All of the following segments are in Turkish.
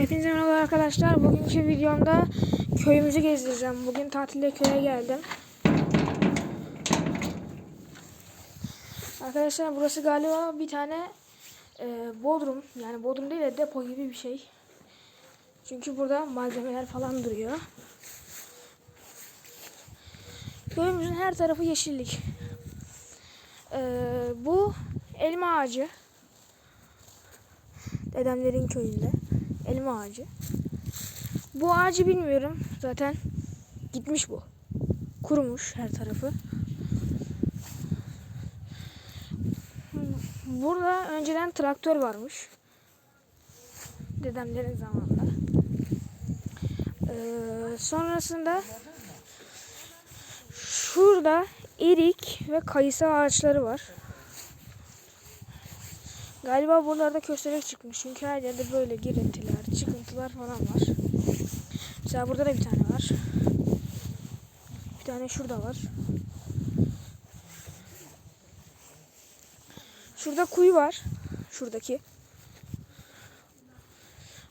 Hepinize merhaba arkadaşlar. Bugünkü videomda köyümüzü gezdireceğim. Bugün tatilde köye geldim. Arkadaşlar burası galiba bir tane e, bodrum. Yani bodrum değil de depo gibi bir şey. Çünkü burada malzemeler falan duruyor. Köyümüzün her tarafı yeşillik. E, bu elma ağacı. Dedemlerin köyünde. Elma ağacı. Bu ağacı bilmiyorum. Zaten gitmiş bu. Kurumuş her tarafı. Burada önceden traktör varmış. Dedemlerin zamanında. Ee, sonrasında şurada erik ve kayısı ağaçları var. Galiba buralarda köstebek çıkmış. Çünkü her yerde böyle girintiler, çıkıntılar falan var. Mesela burada da bir tane var. Bir tane şurada var. Şurada kuyu var. Şuradaki.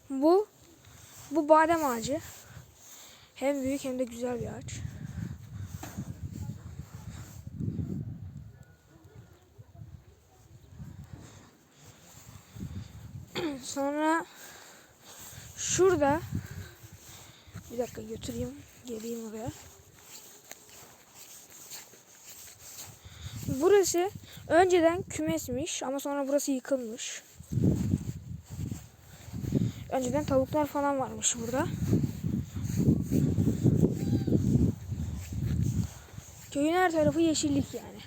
Bu bu badem ağacı. Hem büyük hem de güzel bir ağaç. Sonra şurada bir dakika götüreyim. Geleyim oraya. Burası önceden kümesmiş ama sonra burası yıkılmış. Önceden tavuklar falan varmış burada. Köyün her tarafı yeşillik yani.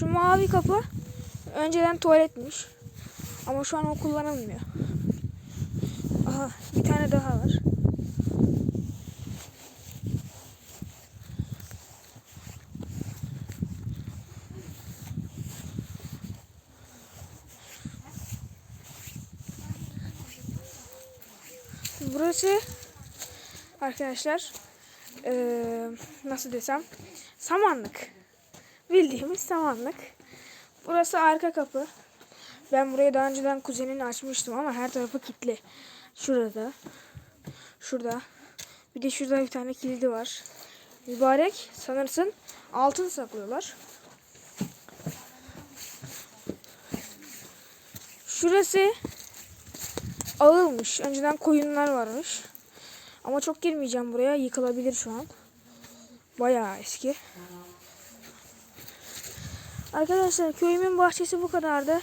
Şu mavi kapı önceden tuvaletmiş. Ama şu an o kullanılmıyor. Aha bir tane daha var. Burası arkadaşlar eee, nasıl desem samanlık. Bildiğimiz samanlık. Burası arka kapı. Ben burayı daha önceden kuzenini açmıştım ama her tarafı kilitli. Şurada. Şurada. Bir de şurada bir tane kilidi var. Mübarek sanırsın altın saklıyorlar. Şurası ağılmış. Önceden koyunlar varmış. Ama çok girmeyeceğim buraya. Yıkılabilir şu an. Bayağı eski. Arkadaşlar köyümün bahçesi bu kadardı.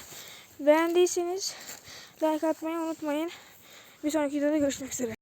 Beğendiyseniz like atmayı unutmayın. Bir sonraki videoda görüşmek üzere.